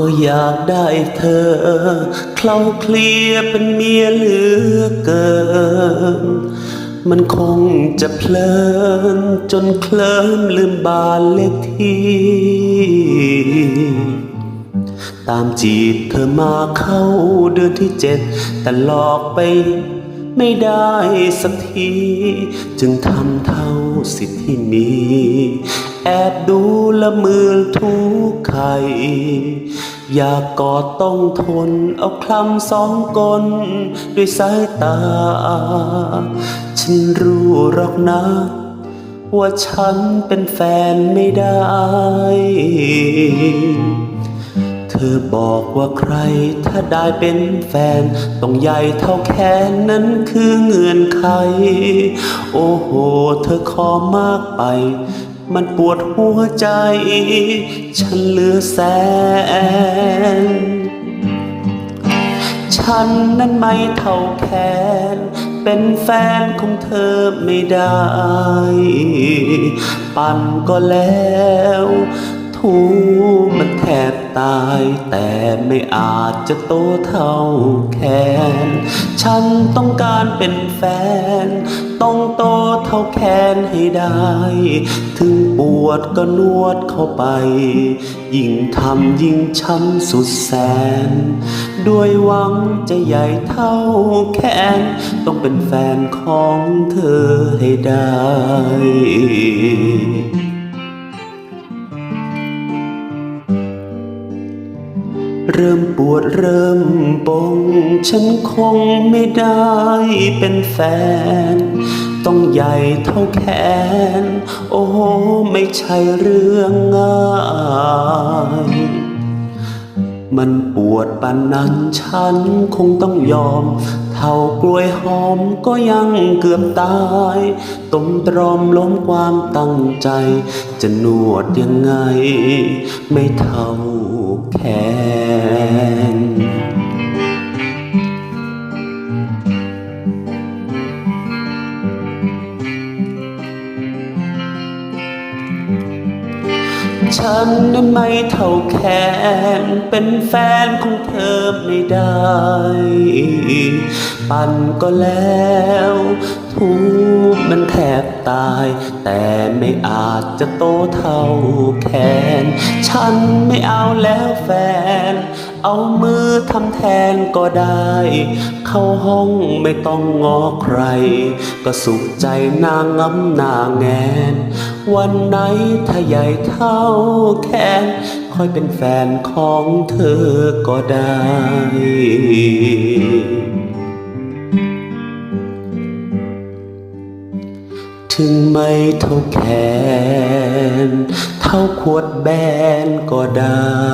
ก็อยากได้เธอ เคล้าเคลียเป็นเมียเหลือเกิน มันคงจะเพลินจนเคลิ้มลืมบานเลขที่ตามจีบเธอมาเข้าเดือนที่เจ็ด แต่หลอกไปไม่ได้สักที จึงทำเท่าสิทธิ์ที่มี แอบดูละมือทุกไข่ อยากกอดต้องทน เอาคลำสองกลด้วยสายตา ฉันรู้หรอกนะ ว่าฉันเป็นแฟนไม่ได้ เธอบอกว่าใครถ้าได้เป็นแฟน ต้องใหญ่เท่าแขนนั้นคือเงื่อนไข โอ้โห เธอขอมากไป มันปวดหัวใจ ฉันเหลือแสน ฉันนั้นไม่เท่าแขน เป็นแฟนของเธอไม่ได้ ปั่นก็แล้ว ทูมันแทบตาย แต่ไม่อาจจะโตเท่าแขน ฉันต้องการเป็นแฟน ต้องโตเท่าแขนให้ได้ ถึงปวดก็นวดเข้าไป ยิ่งทำยิ่งช้ำสุดแสน ด้วยหวังจะใหญ่เท่าแขน ต้องเป็นแฟนของเธอให้ได้ เริ่มปวดเริ่มปง ฉันคงไม่ได้เป็นแฟน ต้องใหญ่เท่าแขน โอ้ไม่ใช่เรื่องง่ายมันปวดปานนั้นฉันคงต้องยอม เท่ากล้วยหอมก็ยังเกือบตายต้มตรอมล้มความตั้งใจ จะนวดยังไง ไม่เท่าแขน ฉันนั้นไม่เท่าแขนเป็นแฟนของเธอไม่ได้ ปั่นก็แล้วทูบมันแทบตาย แต่ไม่อาจจะโตเท่าแขน ฉันไม่เอาแล้วแฟน เอามือทำแทนก็ได้ เข้าห้องไม่ต้องงอใคร ก็สุขใจนางงำหนางแงน วันไหนถ้าใหญ่เท่าแขนค่อยเป็นแฟนของเธอก็ได้ ถึงไม่เท่าแขน เท่าขวดแบนก็ได้